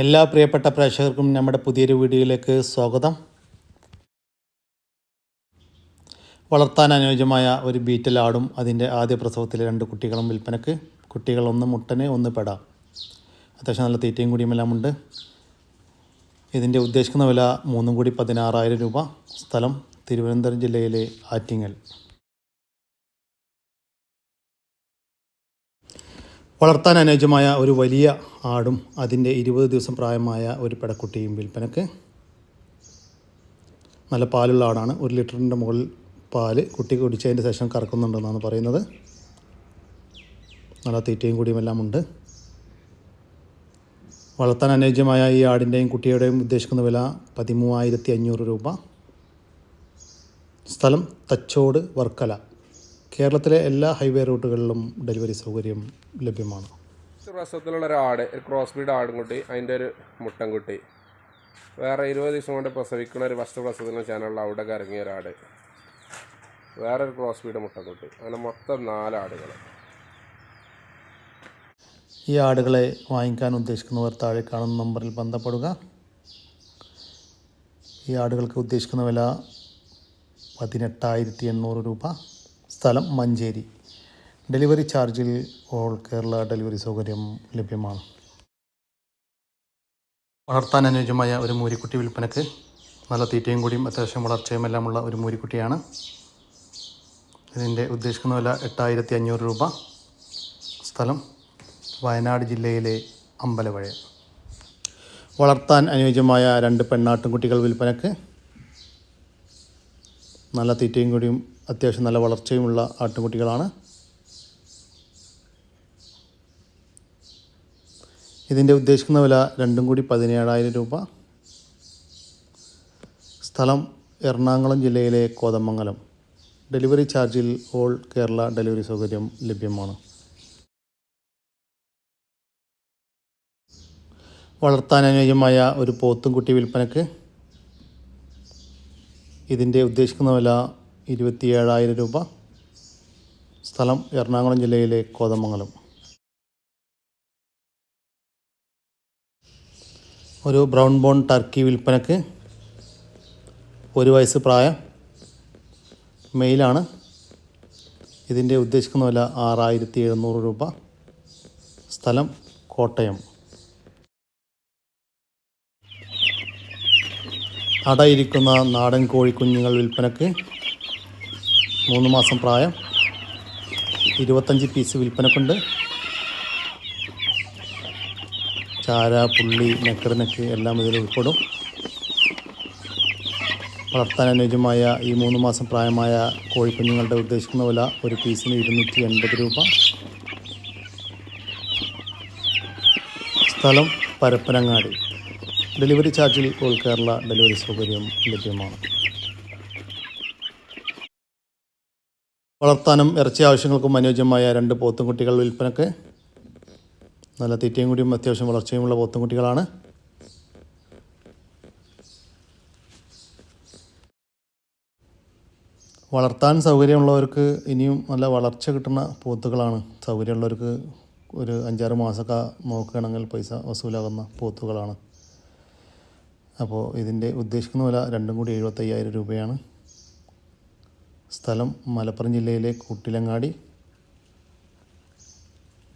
എല്ലാ പ്രിയപ്പെട്ട പ്രേക്ഷകർക്കും നമ്മുടെ പുതിയൊരു വീഡിയോയിലേക്ക് സ്വാഗതം. വളർത്താൻ അനുയോജ്യമായ ഒരു ബീറ്റൽ ആടും അതിന്റെ ആദ്യ പ്രസവത്തിലെ രണ്ട് കുട്ടികളും വിൽപ്പനക്ക് കുട്ടികൾ ഒന്ന് മുട്ടന് ഒന്ന് പെട. അത്യാവശ്യം നല്ല തീറ്റയും കൂടിയുമെല്ലാം ഉണ്ട്. ഇതിന്റെ ഉദ്ദേശിക്കുന്ന വില മൂന്നും കൂടി പതിനാറായിരം രൂപ. സ്ഥലം തിരുവനന്തപുരം ജില്ലയിലെ ആറ്റിങ്ങൽ. വളർത്താൻ അനുയോജ്യമായ ഒരു വലിയ ആടും അതിന്റെ ഇരുപത് ദിവസം പ്രായമായ ഒരു പെടക്കുട്ടിയും വിൽപ്പനക്ക് നല്ല പാലുള്ള ആടാണ്. ഒരു ലിറ്ററിന്റെ മുകളിൽ പാൽ കുട്ടി കുടിച്ചതിന് ശേഷം കറക്കുന്നുണ്ടെന്നാണ് പറയുന്നത്. നല്ല തീറ്റയും കൂടിയും എല്ലാം ഉണ്ട്. വളർത്താൻ അനുയോജ്യമായ ഈ ആടിന്റെയും കുട്ടിയുടെയും ഉദ്ദേശിക്കുന്ന വില പതിമൂവായിരത്തി അഞ്ഞൂറ് രൂപ. സ്ഥലം തച്ചോട് വർക്കല. കേരളത്തിലെ എല്ലാ ഹൈവേ റൂട്ടുകളിലും ഡെലിവറി സൗകര്യം ലഭ്യമാണ്. പ്രസവത്തിലുള്ള ഒരു ആട് ഒരു ക്രോസ് ബ്രീഡ് ആടുംകുട്ടി അതിന്റെ ഒരു മുട്ടൻകുട്ടി. വേറെ ഇരുപത് ദിവസം കൊണ്ട് പ്രസവിക്കുന്ന ഒരു ഫസ്റ്റ് പ്രസവത്തിന് ചാനലിൽ അവിടെ കറങ്ങിയ ഒരാട് വേറെ ഒരു ക്രോസ് ബ്രീഡ് മുട്ടൻകുട്ടി. അങ്ങനെ മൊത്തം നാലാടുകൾ ആടുകൾ ഈ ആടുകളെ വാങ്ങിക്കാൻ ഉദ്ദേശിക്കുന്നവർ താഴെ കാണുന്ന നമ്പറിൽ ബന്ധപ്പെടുക. ഈ ആടുകൾക്ക് ഉദ്ദേശിക്കുന്ന വില പതിനെട്ടായിരത്തി എണ്ണൂറ് രൂപ. സ്ഥലം മഞ്ചേരി. ഡെലിവറി ചാർജിൽ ഓൾ കേരള ഡെലിവറി സൗകര്യം ലഭ്യമാണ്. വളർത്താൻ അനുയോജ്യമായ ഒരു മൂരിക്കുട്ടി വിൽപ്പനക്ക് നല്ല തീറ്റയും കൂടിയും അത്യാവശ്യം വളർച്ചയും എല്ലാമുള്ള ഒരു മൂരിക്കുട്ടിയാണ്. ഇതിന്റെ ഉദ്ദേശിക്കുന്ന വില എട്ടായിരത്തി അഞ്ഞൂറ് രൂപ. സ്ഥലം വയനാട് ജില്ലയിലെ അമ്പലവഴ. വളർത്താൻ അനുയോജ്യമായ രണ്ട് പെണ്ണാട്ടുംകുട്ടികൾ വിൽപ്പനക്ക് നല്ല തീറ്റയും കൂടിയും അത്യാവശ്യം നല്ല വളർച്ചയുമുള്ള ആട്ടുകുട്ടികളാണ്. ഇതിന്റെ ഉദ്ദേശിക്കുന്ന വില രണ്ടും കൂടി പതിനേഴായിരം രൂപ. സ്ഥലം എറണാകുളം ജില്ലയിലെ കോതമംഗലം. ഡെലിവറി ചാർജിൽ ഓൾ കേരള ഡെലിവറി സൗകര്യം ലഭ്യമാണ്. വളർത്താൻ അനുയോജ്യമായ ഒരു പോത്തും കുട്ടി വിൽപ്പനക്ക് ഇതിന്റെ ഉദ്ദേശിക്കുന്ന വില ഇരുപത്തി ഏഴായിരം രൂപ. സ്ഥലം എറണാകുളം ജില്ലയിലെ കോതമംഗലം. ഒരു ബ്രൗൺ ബോൺ ടർക്കി വിൽപ്പനക്ക് ഒരു വയസ്സ് പ്രായം മെയിലാണ്. ഇതിന്റെ ഉദ്ദേശിക്കുന്ന വില ആറായിരത്തി എഴുന്നൂറ് രൂപ. സ്ഥലം കോട്ടയം. അടയിരിക്കുന്ന നാടൻ കോഴിക്കുഞ്ഞുങ്ങൾ വിൽപ്പനക്ക് മൂന്ന് മാസം പ്രായം. ഇരുപത്തഞ്ച് പീസ് വിൽപ്പനക്കുണ്ട്. ചാര പുള്ളി നെക്കറിനക്ക് എല്ലാം ഇതിൽ ഉൾപ്പെടും. വളർത്താൻ അനുയോജ്യമായ ഈ മൂന്ന് മാസം പ്രായമായ കോഴിക്കുഞ്ഞുങ്ങളുടെ ഉദ്ദേശിക്കുന്ന വില ഒരു പീസിന് ഇരുന്നൂറ്റി എൺപത് രൂപ. സ്ഥലം പരപ്പനങ്ങാടി. ഡെലിവറി ചാർജിൽ ഓൾ കേരള ഡെലിവറി സൗകര്യം ലഭ്യമാണ്. വളർത്താനും ഇറച്ചി ആവശ്യങ്ങൾക്കും അനുയോജ്യമായ രണ്ട് പോത്തും കുട്ടികൾ വിൽപ്പനക്ക്. നല്ല തീറ്റയും കൂടിയും അത്യാവശ്യം വളർച്ചയുമുള്ള പോത്തും കുട്ടികളാണ് വളർത്താൻ സൗകര്യമുള്ളവർക്ക് ഇനിയും നല്ല വളർച്ച കിട്ടുന്ന പോത്തുകളാണ്. സൗകര്യമുള്ളവർക്ക് ഒരു അഞ്ചാറ് മാസമൊക്കെ നോക്കുകയാണെങ്കിൽ പൈസ വസൂലാകുന്ന പോത്തുകളാണ്. അപ്പോൾ ഇതിന്റെ ഉദ്ദേശിക്കുന്ന വില രണ്ടും കൂടി എഴുപത്തയ്യായിരം രൂപയാണ്. സ്ഥലം മലപ്പുറം ജില്ലയിലെ കൂട്ടിലങ്ങാടി.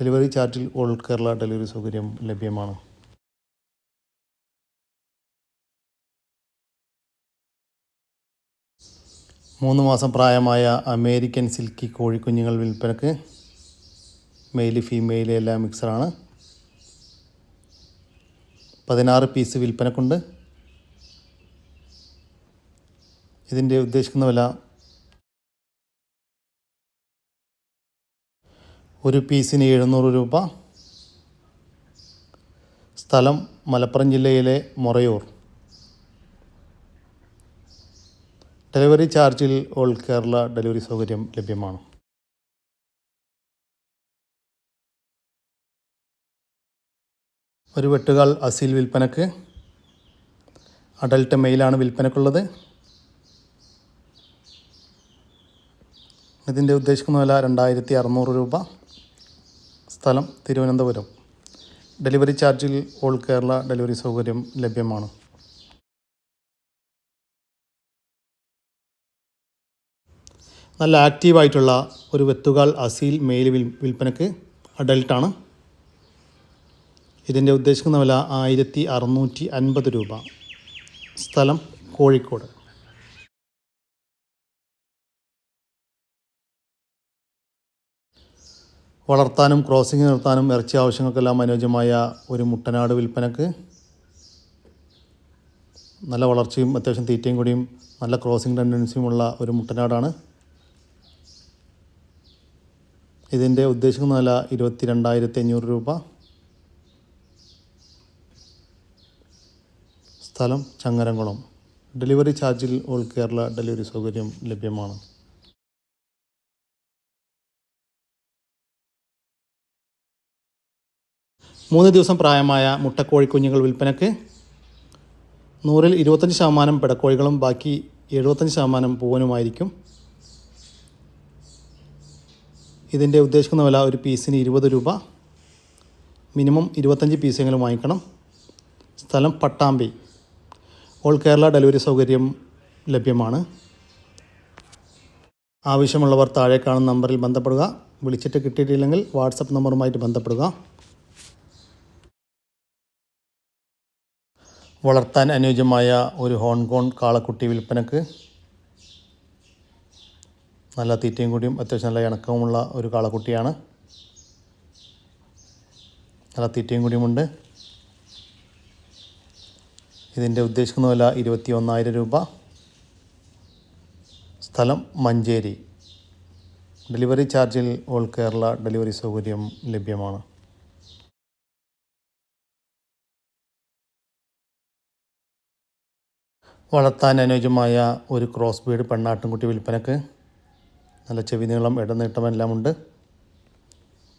ഡെലിവറി ചാർട്ടിൽ ഓൾ കേരള ഡെലിവറി സൗകര്യം ലഭ്യമാണ്. മൂന്ന് മാസം പ്രായമായ അമേരിക്കൻ സിൽക്കി കോഴിക്കുഞ്ഞുങ്ങൾ വിൽപ്പനക്ക് മെയിൽ ഫീമെയിൽ എല്ലാം മിക്സറാണ്. പതിനാറ് പീസ് വിൽപ്പനക്കുണ്ട്. ഇതിന്റെ ഉദ്ദേശിക്കുന്ന വില ഒരു പീസിന് എഴുന്നൂറ് രൂപ. സ്ഥലം മലപ്പുറം ജില്ലയിലെ മൊറയൂർ. ഡെലിവറി ചാർജിൽ ഓൾ കേരള ഡെലിവറി സൗകര്യം ലഭ്യമാണ്. ഒരു വെട്ടുകാൽ അസീൽ വിൽപ്പനക്ക്. അഡൽട്ട് മെയിലാണ് വിൽപ്പനക്കുള്ളത്. ഇതിന്റെ ഉദ്ദേശിക്കുന്ന വില രണ്ടായിരത്തി അറുന്നൂറ് രൂപ. സ്ഥലം തിരുവനന്തപുരം. ഡെലിവറി ചാർജിൽ ഓൾ കേരള ഡെലിവറി സൗകര്യം ലഭ്യമാണ്. നല്ല ആക്റ്റീവായിട്ടുള്ള ഒരു വെത്തുകാൽ അസീൽ മെയിൽ വിൽ വിൽപ്പനക്ക് അഡൽട്ടാണ്. ഇതിന്റെ ഉദ്ദേശിക്കുന്ന വില ആയിരത്തി അറുന്നൂറ്റി അൻപത് രൂപ. സ്ഥലം കോഴിക്കോട്. വളർത്താനും ക്രോസിംഗ് നിർത്താനും ഇറച്ചി ആവശ്യങ്ങൾക്കെല്ലാം അനുയോജ്യമായ ഒരു മുട്ടനാട് വിൽപ്പനക്ക് നല്ല വളർച്ചയും അത്യാവശ്യം തീറ്റയും കൂടിയും നല്ല ക്രോസിംഗ് ടെൻഡൻസിയുമുള്ള ഒരു മുട്ടനാടാണ്. ഇതിന്റെ ഉദ്ദേശിക്കുന്ന വില ഇരുപത്തി രണ്ടായിരത്തി അഞ്ഞൂറ് രൂപ. സ്ഥലം ചങ്ങരംകുളം. ഡെലിവറി ചാർജിൽ ഓൾ കേരള ഡെലിവറി സൗകര്യം ലഭ്യമാണ്. മൂന്ന് ദിവസം പ്രായമായ മുട്ടക്കോഴി കുഞ്ഞുങ്ങൾ വിൽപ്പനക്ക് നൂറിൽ ഇരുപത്തഞ്ച് ശതമാനം പിടക്കോഴികളും ബാക്കി എഴുപത്തഞ്ച് ശതമാനം പൂവനുമായിരിക്കും. ഇതിന്റെ ഉദ്ദേശിക്കുന്ന വില ഒരു പീസിന് ഇരുപത് രൂപ. മിനിമം ഇരുപത്തഞ്ച് പീസെങ്കിലും വാങ്ങിക്കണം. സ്ഥലം പട്ടാമ്പി. ഓൾ കേരള ഡെലിവറി സൗകര്യം ലഭ്യമാണ്. ആവശ്യമുള്ളവർ താഴെ കാണുന്ന നമ്പറിൽ ബന്ധപ്പെടുക. വിളിച്ചിട്ട് കിട്ടിയിട്ടില്ലെങ്കിൽ വാട്സപ്പ് നമ്പറുമായിട്ട് ബന്ധപ്പെടുക. വളർത്താൻ അനുയോജ്യമായ ഒരു ഹോൺകോൺ കാളക്കുട്ടി വിൽപ്പനക്ക് നല്ല തീറ്റയും കൂടിയും അത്യാവശ്യം നല്ല ഇണക്കവുമുള്ള ഒരു കാളക്കുട്ടിയാണ്. നല്ല തീറ്റയും കൂടിയുമുണ്ട് ഇതിന്റെ ഉദ്ദേശിക്കുന്ന വില ഇരുപത്തി ഒന്നായിരം രൂപ. സ്ഥലം മഞ്ചേരി. ഡെലിവറി ചാർജിൽ ഓൾ കേരള ഡെലിവറി സൗകര്യം ലഭ്യമാണ്. വളർത്താൻ അനുയോജ്യമായ ഒരു ക്രോസ് ബീഡ് പെണ്ണാട്ടിൻകുട്ടി വിൽപ്പനക്ക് നല്ല ചെവി നീളം ഇടനീട്ടമെല്ലാം ഉണ്ട്.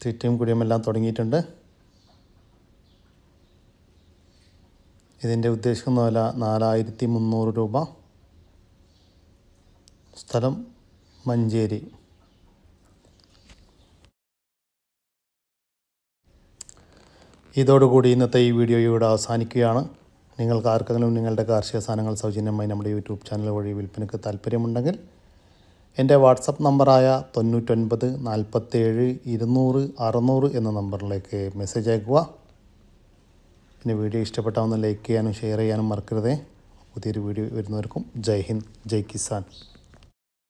തീറ്റയും കുടിയുമെല്ലാം തുടങ്ങിയിട്ടുണ്ട്. ഇതിന്റെ ഉദ്ദേശിക്കുന്ന വില നാലായിരത്തി മുന്നൂറ് രൂപ. സ്ഥലം മഞ്ചേരി. ഇതോടുകൂടി ഇന്നത്തെ ഈ വീഡിയോ ഇവിടെ അവസാനിക്കുകയാണ്. നിങ്ങൾക്ക് ആർക്കെങ്കിലും നിങ്ങളുടെ കാർഷിക സാധനങ്ങൾ സൗജന്യമായി നമ്മുടെ യൂട്യൂബ് ചാനൽ വഴി വിൽപ്പനയ്ക്ക് താല്പര്യമുണ്ടെങ്കിൽ എന്റെ വാട്സപ്പ് നമ്പറായ തൊണ്ണൂറ്റൊൻപത് നാൽപ്പത്തേഴ് ഇരുന്നൂറ് അറുന്നൂറ് എന്ന നമ്പറിലേക്ക് മെസ്സേജ് അയക്കുക. പിന്നെ വീഡിയോ ഇഷ്ടപ്പെട്ടാൽ ഒന്ന് ലൈക്ക് ചെയ്യാനും ഷെയർ ചെയ്യാനും മറക്കരുതേ. പുതിയൊരു വീഡിയോ വരുന്നവർക്കും ജയ് ഹിന്ദ് ജയ് കിസാൻ.